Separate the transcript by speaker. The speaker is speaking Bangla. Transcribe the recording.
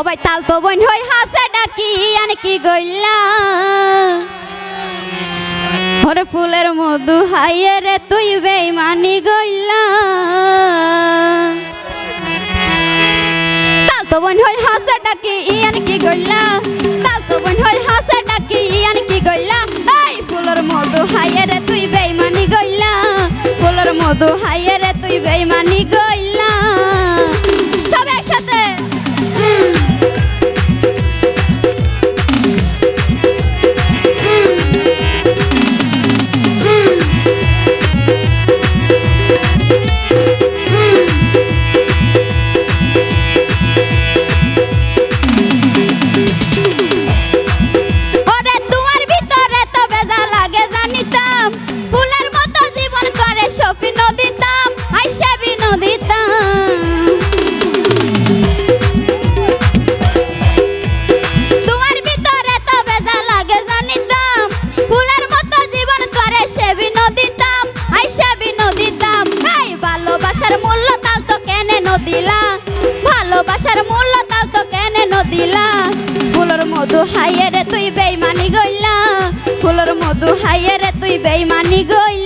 Speaker 1: সবাই তাল তো বোন হই হাসে ডাকি, আনে কি গইলা? ওরে ফুলের মধু হাইয়ে রে তুই বেইমানি গইলা। তাল তো বোন হই হাসে ডাকি, আনে কি গইলা? তাল তো বোন হই হাসে ডাকি, আনে কি গইলা? এই ফুলের মধু হাইয়ে রে তুই বেইমানি গইলা। ফুলের মধু হাইয়ে রে তুই বেইমানি গইলা ভালোবাসার মূল্য তাল তো কেন নদিলা। ফুলর মধু হাইয়ে রে তুই বেইমানি গইলা। ফুলর মধু হাইয়ে রে তুই বেইমানি গইলা।